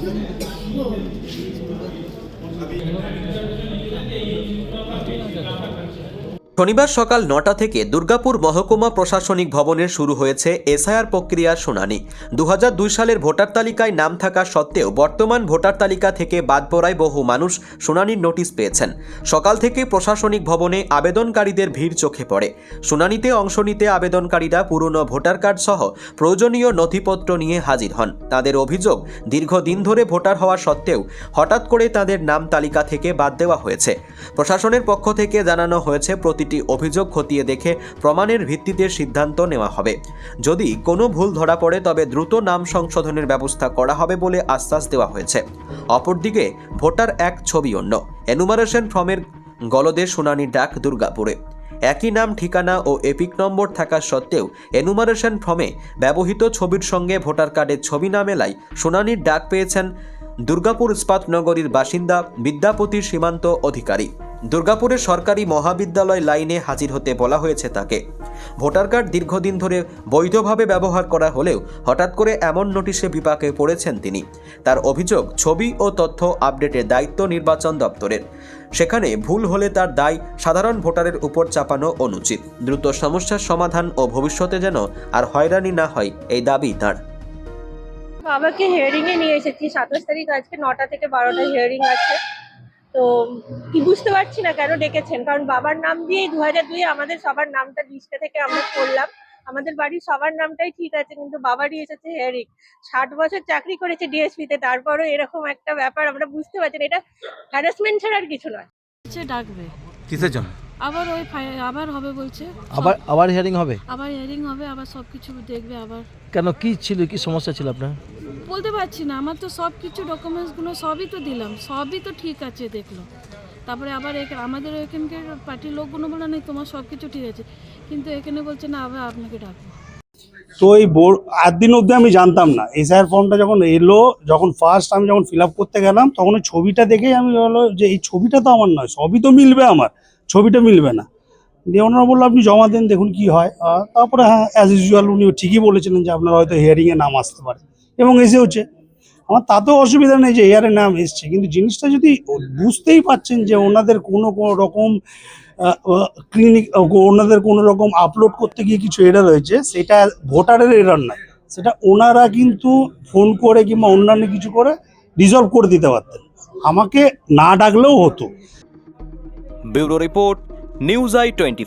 No. শনিবার সকাল নটা থেকে দুর্গাপুর মহকুমা প্রশাসনিক ভবনে শুরু হয়েছে এসআইআর প্রক্রিয়ার শুনানি। দু হাজার দুই সালের ভোটার তালিকায় নাম থাকা সত্ত্বেও বর্তমান ভোটার তালিকা থেকে বাদ পড়ায় বহু মানুষ শুনানির নোটিশ পেয়েছেন। সকাল থেকে প্রশাসনিক ভবনে আবেদনকারীদের ভিড় চোখে পড়ে। শুনানিতে অংশ নিতে আবেদনকারীরা পুরনো ভোটার কার্ড সহ প্রয়োজনীয় নথিপত্র নিয়ে হাজির হন। তাদের অভিযোগ, দীর্ঘদিন ধরে ভোটার হওয়া সত্ত্বেও হঠাৎ করে তাদের নাম তালিকা থেকে বাদ দেওয়া হয়েছে। প্রশাসনের পক্ষ থেকে জানানো হয়েছে প্রতিটি অভিযোগ খতিয়ে দেখে প্রমাণের ভিত্তিতে সিদ্ধান্ত নেওয়া হবে। যদি কোনো ভুল ধরা পড়ে, তবে দ্রুত নাম সংশোধনের ব্যবস্থা করা হবে বলে আশ্বাস দেওয়া হয়েছে। অপরদিকে, ভোটার এক ছবি অন্য। এনুমারেশন ফর্মের গলদে শুনানির ডাক দুর্গাপুরে। একই নাম, ঠিকানা ও এপিক নম্বর থাকা সত্ত্বেও এনুমারেশন ফর্মে ব্যবহৃত ছবির সঙ্গে ভোটার কার্ডের ছবি না মেলায় শুনানির ডাক পেয়েছেন দুর্গাপুর ইস্পাত নগরীর বাসিন্দা বিদ্যাপতি সীমান্ত অধিকারী। দুর্গাপুরের সরকারি মহাবিদ্যালয় লাইনে হাজির হতে বলা হয়েছে তাকে। ভোটার কার্ড দীর্ঘদিন ধরে বৈধভাবে ব্যবহার করা হলেও হঠাৎ করে এমন নোটিশে বিপাকে পড়েছেন তিনি। তার অভিযোগ, ছবি ও তথ্য আপডেটের দায়িত্ব নির্বাচন দপ্তরের। সেখানে ভুল হলে তার দায় সাধারণ ভোটারের উপর চাপানো অনুচিত। দ্রুত সমস্যার সমাধান ও ভবিষ্যতে যেন আর হয়রানি না হয়, এই দাবি তার। বাবাকে হিয়ারিং এ নিয়ে এসেছি। সাতাশ তারিখ আজকে নটা থেকে বারোটা হিয়ারিং আছে। তো কি বুঝতে পারছি না কেন ডেকেছেন? কারণ বাবার নাম দিয়েই দু হাজার দুই আমাদের সবার নামটা লিস্টে থেকে আমরা করলাম আমাদের বাড়ির সবার নামটাই ঠিক আছে কিন্তু বাবারই এসেছে হিয়ারিং ষাট বছর চাকরি করেছে ডিএসপিতে তারপরও এরকম একটা ব্যাপার আমরা বুঝতে পারছি এটা হ্যারাসমেন্ট ছাড়া আর কিছু নয়। ডাকবে। কিসের জন্য? আবার ওই আবার হবে বলছে। আবার আবার হিয়ারিং হবে? আবার হিয়ারিং হবে আবার সব কিছু দেখবে আবার কেন কি ছিল কি সমস্যা ছিল আপনার? বলতে পারছি না, আমার তো সব কিছু ডকুমেন্টসগুলো সবই তো দিলাম, সবই তো ঠিক আছে দেখল। তারপরে আবার আমাদের এখানকার পার্টির লোকগুলো বলে নেই তোমার সব কিছু ঠিক আছে। কিন্তু এখানে বলছে, না, আবার আপনাকে ডাকবো। তো এই বোর্ড দিন অবধি আমি জানতাম না। এসআইআর ফর্মটা যখন এলো, যখন ফার্স্ট আমি যখন ফিল করতে গেলাম, তখন ওই ছবিটা দেখেই আমি হলো যে, এই ছবিটা তো আমার নয়, সবই তো মিলবে আমার, ছবিটা মিলবে না। দিয়ে ওনারা বলল, আপনি জমা দেন, দেখুন কি হয়। তারপরে হ্যাঁ অ্যাজ ইউজুয়াল উনি ঠিকই বলেছিলেন যে, আপনার হয়তো হিয়ারিংয়ে নাম আসতে পারে। এবং এসেওছে। আমার তাতেও অসুবিধা নেই যে এয়ারে নাম এসছে। কিন্তু জিনিসটা যদি বুঝতেই পাচ্ছেন যে ওনাদের কোনো রকম ক্লিনিক ওনাদের কোনো রকম আপলোড করতে গিয়ে কিছু এরার হয়েছে, সেটা ভোটারের এরার নয়। সেটা ওনারা কিন্তু ফোন করে কিংবা অন্যান্য কিছু করে রিজলভ করে দিতে পারতেন। আমাকে না ডাকলেও হতো। Bureau report, news I twenty